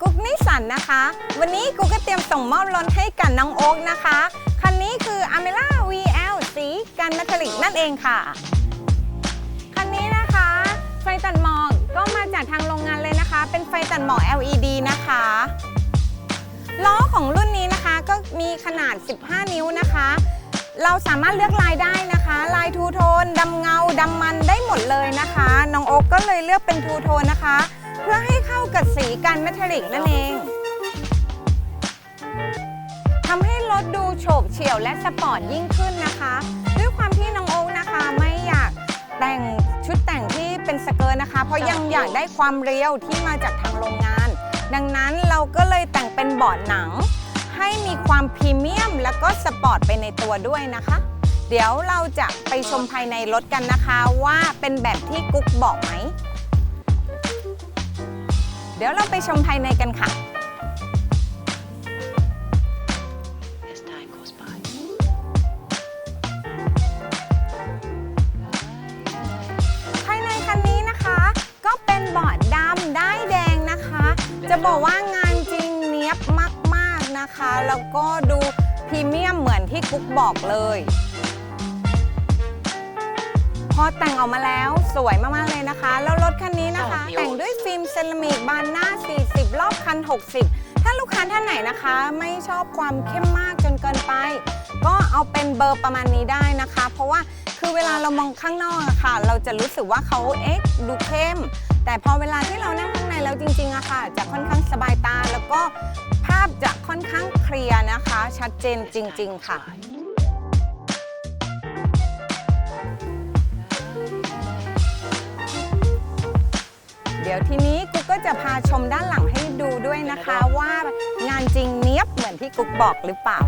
กุ๊กนิสันนะคะ วันนี้กุ๊กก็เตรียมส่งมอบรถให้กับน้องโอ๊กนะคะ คันนี้คือ a m e l a VL สีกันเมทัลลิกนั่นเองค่ะ คันนี้นะคะ ไฟตัดหมอกก็มาจากทางโรงงานเลยนะคะ เป็นไฟตัดหมอก LED นะคะล้อของรุ่นนี้นะคะก็มีขนาด 15 นิ้วนะคะ เราสามารถเลือกลายได้นะคะ ลายทูโทนดำเงาดำมันได้หมดเลยนะคะ น้องโอ๊กก็เลยเลือกเป็นทูโทนนะคะ เพื่อให้เข้ากับสีกันเมทัลลิกนั่นเองทำให้รถดูโฉบเฉี่ยวและสปอร์ตยิ่งขึ้นนะคะ ด้วยความที่น้องโอ๊กนะคะไม่อยากแต่งชุดแต่งที่เป็นสเกิร์ตนะคะ เพราะยังอยากได้ความเรียวที่มาจากทางโรงงาน ดังนั้นเราก็เลยแต่งเป็นเบาะหนัง ให้มีความพรีเมียมแล้วก็สปอร์ตไปในตัวด้วยนะคะ เดี๋ยวเราจะไปชมภายในรถกันนะคะว่าเป็นแบบที่กุ๊กบอกไหม เดี๋ยวเราไปชมภายในกันค่ะ as time goes by. ภายในคันนี้นะคะ ก็เป็นเบาะดำได้ายแดงนะคะ จะบอกว่างานจริงเนี้ยบมาก ๆ นะคะ แล้วก็ดูพรีเมียมเหมือนที่กุ๊กบอกเลยพ อแต่งออกมาแล้วสวยมาก ๆ เลยนะคะ แล้วรถคันนี้นะคะ แต่งด้วยฟิล์มเซรามิกบานหน้า 40 รอบคัน 60 ถ้าลูกค้าท่านไหนนะคะ ไม่ชอบความเข้มมากจนเกินไป ก็เอาเป็นเบอร์ประมาณนี้ได้นะคะ เพราะว่าคือเวลาเรามองข้างนอกอะค่ะ เราจะรู้สึกว่าเขาเอ๊ะดูเข้ม แต่พอเวลาที่เรานั่งข้างในแล้วจริงๆอะค่ะ จะค่อนข้างสบายตาแล้วก็ภาพจะค่อนข้างเคลียร์นะคะ ชัดเจนจริง ๆ ค่ะ ดี๋ยวทีนี้กุ๊กก็จะพาชมด้านหลังให้ดูด้วยนะคะว่างานจริงเนี้ยบเหมือนที่กุ๊กบอกหรือเปล่า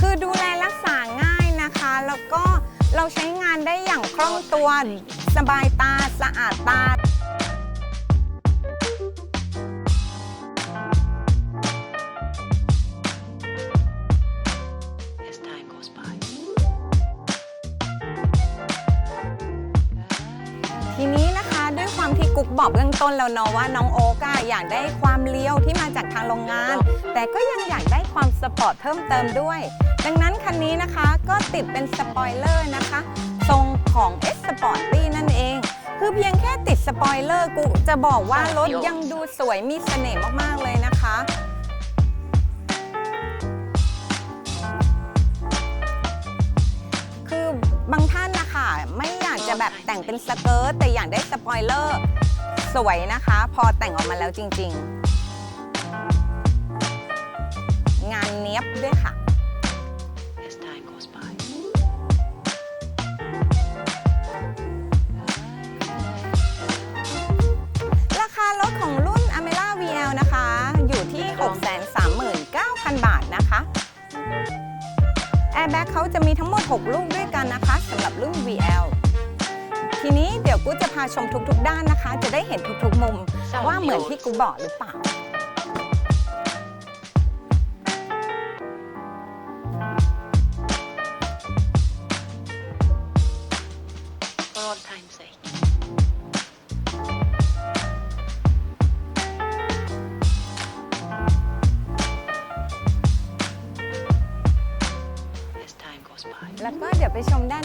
คือดูแลรักษาง่ายนะคะ แล้วก็เราใช้งานได้อย่างคล่องตัวสบายตาสะอาดตา กุ๊กบอกเบื้องต้นแล้วเนาะว่าน้องโอ๊กอะอยากได้ความเลี้ยวที่มาจากทางโรงงาน แต่ก็ยังอยากได้ความสปอร์ตเพิ่มเติมด้วย ดังนั้นคันนี้นะคะก็ติดเป็นสปอยเลอร์นะคะ ทรงของ S Sporty นั่นเอง คือเพียงแค่ติดสปอยเลอร์กูจะบอกว่ารถยังดูสวยมีเสน่ห์มากๆเลยนะคะคือบางท่านนะคะไม่อยากจะแบบแต่งเป็นสเกิร์ตแต่อยากได้สปอยเลอร์ สวยนะคะ พอแต่งออกมาแล้วจริง ๆ งานเนี้ยบด้วยค่ะ as time goes by. ราคารถของรุ่น a m e l a VL นะคะ อยู่ที่ 639,000 บาทนะคะแอร์แบ็กเขาจะมีทั้งหมด 6 ลูกด้วยกันนะคะสำหรับรุ่น VL ทีนี้เดี๋ยวกูจะพาชมทุกๆ ด้านนะคะ จะได้เห็นทุกๆ มุม ว่าเหมือนที่กูบอกหรือเปล่า For all time's sake. As time goes by. แล้วก็เดี๋ยวไปชมด้าน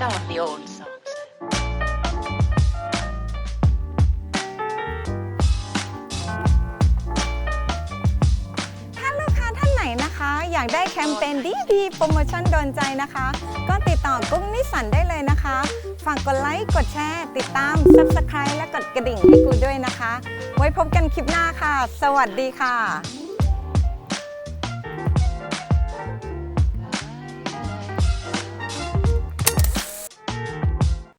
songs. ถ้าลูกค้าท่านไหนนะคะอยากได้แคมเปญดีๆโปรโมชั่นโดนใจนะคะ ก็ติดต่อกุ้งนิสสันได้เลยนะคะ ฝากกดไลค์ กดแชร์ ติดตาม Subscribe และกดกระดิ่งให้กูด้วยนะคะ ไว้พบกันคลิปหน้าค่ะ สวัสดีค่ะ